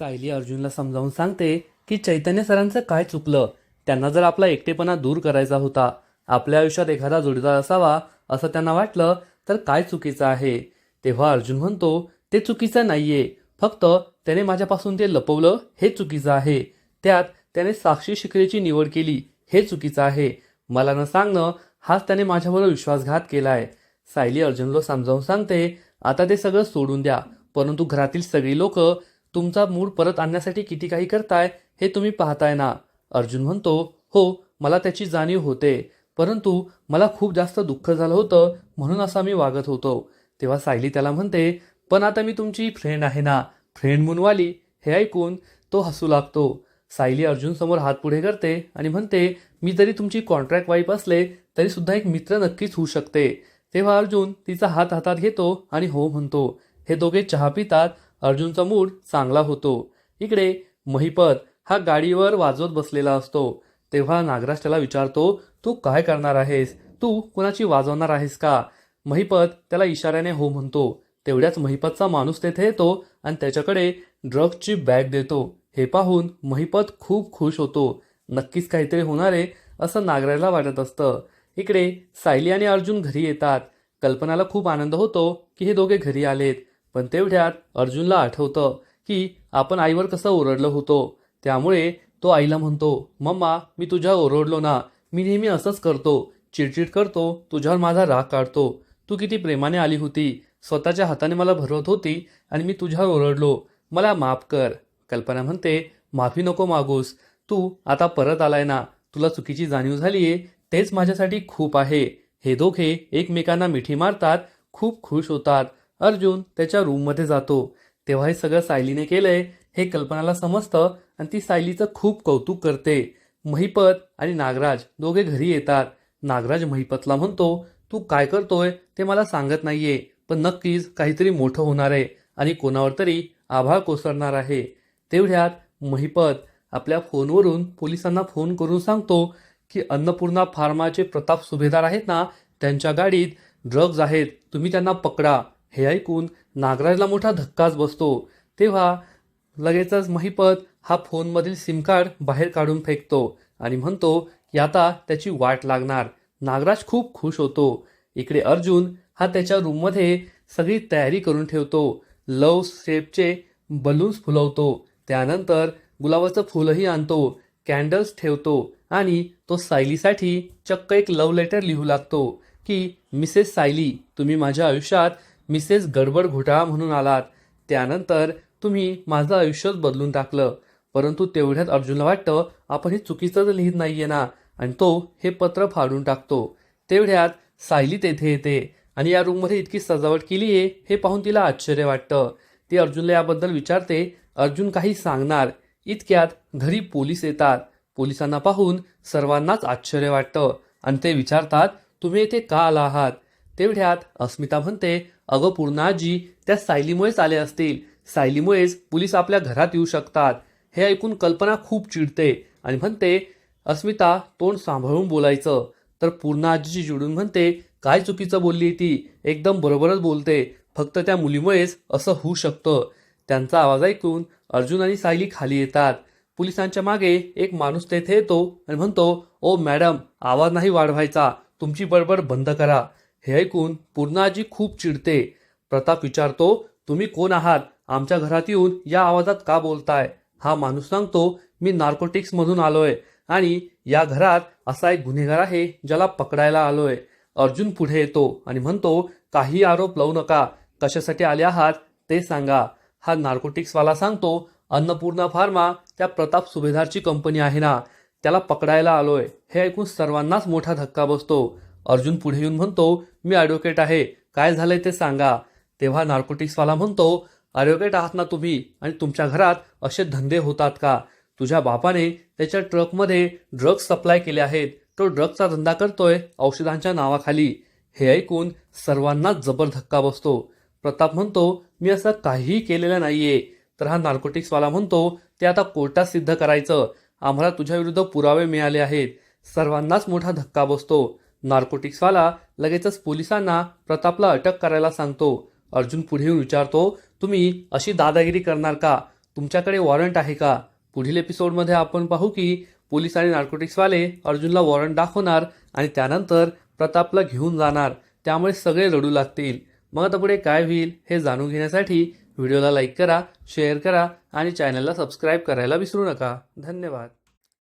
सायली अर्जुनला समजावून सांगते की चैतन्य सरांचं काय चुकलं? त्यांना जर आपला एकटेपणा दूर करायचा होता आपल्या आयुष्यात एखादा जोडीदार असावा असं त्यांना वाटलं तर काय चुकीचं आहे? तेव्हा अर्जुन म्हणतो ते चुकीचं नाहीये. फक्त त्याने माझ्यापासून ते लपवलं हे चुकीचं आहे. त्यात त्याने साक्षी शिकरेची निवड केली हे चुकीचं आहे. मला न सांगणं हाच त्याने माझ्यावर विश्वासघात केलाय. सायली अर्जुनला समजावून सांगते आता ते सगळं सोडून द्या. परंतु घरातील सगळी लोक तुमचा मूड परत आणण्यासाठी किती काही करताय हे तुम्ही पाहताय ना. अर्जुन म्हणतो हो मला त्याची जाणीव होते. परंतु मला खूप जास्त दुःख झालं होतं म्हणून असा मी वागत होतो. तेव्हा सायली त्याला म्हणते पण आता मी तुमची फ्रेंड आहे ना. फ्रेंड मुनवाली हे ऐकून तो हसू लागतो. सायली अर्जुन समोर हात पुढे करते आणि म्हणते मी जरी तुमची कॉन्ट्रॅक्ट वाईफ असले तरी सुद्धा एक मित्र नक्कीच होऊ शकते. तेव्हा अर्जुन तिचा हात हातात घेतो आणि हो म्हणतो. हे दोघे चहा पितात अर्जुनचा मूड चांगला होतो. इकडे महिपत हा गाडीवर वाजवत बसलेला असतो. तेव्हा नागराज त्याला विचारतो तू काय करणार आहेस? तू कुणाची वाजवणार आहेस का? महिपत त्याला इशाऱ्याने हो म्हणतो. तेवढ्याच महिपतचा माणूस तेथे येतो आणि त्याच्याकडे ड्रग्सची बॅग देतो. हे पाहून महिपत खूप खुश होतो. नक्कीच काहीतरी होणार आहे असं नागराजला वाटत असतं. इकडे सायली आणि अर्जुन घरी येतात. कल्पनाला खूप आनंद होतो की हे दोघे घरी आलेत. पण तेवढ्यात अर्जुनला आठवतं की आपण आईवर कसं ओरडलं होतो. त्यामुळे तो आईला म्हणतो मम्मा मी तुझ्या ओरडलो ना. मी नेहमी असंच करतो. चिडचिड करतो. तुझ्यावर माझा राग काढतो. तू किती प्रेमाने आली होती. स्वतःच्या हाताने मला भरवत होती आणि मी तुझ्यावर ओरडलो. मला माफ कर. कल्पना म्हणते माफी नको मागूस. तू आता परत आलाय ना. तुला चुकीची जाणीव झाली आहे तेच माझ्यासाठी खूप आहे. हे दोघे एकमेकांना मिठी मारतात खूप खुश होतात. अर्जुन त्याच्या रूममध्ये जातो. तेव्हा हे सगळं सायलीने केलंय हे कल्पनाला समजतं आणि ती सायलीचं खूप कौतुक करते. महिपत आणि नागराज दोघे घरी येतात. नागराज महिपतला म्हणतो तू काय करतोय ते मला सांगत नाहीये पण नक्कीच काहीतरी मोठं होणार आहे आणि कोणावर तरी आभाळ कोसळणार आहे. तेवढ्यात महिपत आपल्या फोनवरून पोलिसांना फोन करून सांगतो की अन्नपूर्णा फार्माचे प्रताप सुभेदार आहेत ना त्यांच्या गाडीत ड्रग्ज आहेत तुम्ही त्यांना पकडा. हे ऐकून नागराजला मोठा धक्काच बसतो. तेव्हा लगेचच महिपत हा फोनमधील सिमकार्ड बाहेर काढून फेकतो आणि म्हणतो की आता त्याची वाट लागणार. नागराज खूप खुश होतो. इकडे अर्जुन हा त्याच्या रूममध्ये सगळी तयारी करून ठेवतो. लव शेपचे बलून्स फुलवतो. त्यानंतर गुलाबाचं फुलही आणतो. कॅन्डल्स ठेवतो आणि तो सायलीसाठी चक्क एक लव्ह लेटर लिहू लागतो की मिसेस सायली तुम्ही माझ्या आयुष्यात मिसेस गडबड घोटाळा म्हणून आलात. त्यानंतर तुम्ही माझं आयुष्यच बदलून टाकलं. परंतु तेवढ्यात अर्जुनला वाटतं आपण हे चुकीचं तर लिहित नाहीये ना? आणि तो हे पत्र फाडून टाकतो. तेवढ्यात सायली तेथे येते आणि या रूममध्ये इतकी सजावट केली आहे हे पाहून तिला आश्चर्य वाटतं. ती अर्जुनला याबद्दल विचारते अर्जुन काही सांगणार? इतक्यात घरी पोलीस येतात. पोलिसांना पाहून सर्वांनाच आश्चर्य वाटतं आणि ते विचारतात तुम्ही येथे का आला आहात? तेवढ्यात अस्मिता म्हणते अगं पूर्णाजी त्या सायलीमुळेच आले असतील. सायलीमुळेच पोलीस आपल्या घरात येऊ शकतात. हे ऐकून कल्पना खूप चिडते आणि म्हणते अस्मिता तोंड सांभाळून बोलायचं. तर पूर्णा आजीची चिडून म्हणते काय चुकीचं बोलली ती? एकदम बरोबरच बोलते. फक्त त्या मुलीमुळेच असं होऊ शकतं. त्यांचा आवाज ऐकून अर्जुन आणि सायली खाली येतात. पोलिसांच्या मागे एक माणूस तेथे येतो आणि म्हणतो ओ मॅडम आवाज नाही वाढवायचा. तुमची बडबड बंद करा. हे ऐकून पूर्णाजी खूप चिडते. प्रताप विचारतो तुम्ही कोण आहात? आमच्या घरात येऊन या आवाजात का बोलताय हा माणूस सांगतो मी नार्कोटिक्स मधून आलोय आणि या घरात असा एक गुन्हेगार आहे ज्याला पकडायला आलोय. अर्जुन पुढे येतो आणि म्हणतो काही आरोप लावू नका. कशासाठी आले आहात ते सांगा हा नार्कोटिक्सवाला सांगतो अन्नपूर्णा फार्मा त्या प्रताप सुभेदारची कंपनी आहे ना. त्याला पकडायला आलोय. हे ऐकून सर्वांनाच मोठा धक्का बसतो. अर्जुन पुढे येऊन म्हणतो मी ॲडव्होकेट आहे. काय झालंय ते सांगा. तेव्हा नार्कोटिक्सवाला म्हणतो ॲडव्होकेट आहात ना तुम्ही? आणि तुमच्या घरात असे धंदे होतात का? तुझ्या बापाने त्याच्या ट्रकमध्ये ड्रग्ज सप्लाय केले आहेत. तो ड्रग्जचा धंदा करतोय औषधांच्या नावाखाली. हे ऐकून सर्वांनाच जबर धक्का बसतो. प्रताप म्हणतो मी असं काहीही केलेलं नाहीये. तर हा नार्कोटिक्सवाला म्हणतो ते आता कोर्टात सिद्ध करायचं. आम्हाला तुझ्या विरुद्ध पुरावे मिळाले आहेत. सर्वांनाच मोठा धक्का बसतो. नार्कोटिक्सवाला लगेचच पोलिसांना प्रतापला अटक करायला सांगतो. अर्जुन पुढे येऊन विचारतो तुम्ही अशी दादागिरी करणार का? तुमच्याकडे वॉरंट आहे का? पुढील एपिसोडमध्ये आपण पाहू की पोलीस आणि नार्कोटिक्सवाले अर्जुनला वॉरंट दाखवणार आणि त्यानंतर प्रतापला घेऊन जाणार. त्यामुळे सगळे रडू लागतील. मग आता पुढे काय होईल हे जाणून घेण्यासाठी व्हिडिओला लाईक करा शेअर करा आणि चॅनलला सबस्क्राईब करायला विसरू नका. धन्यवाद.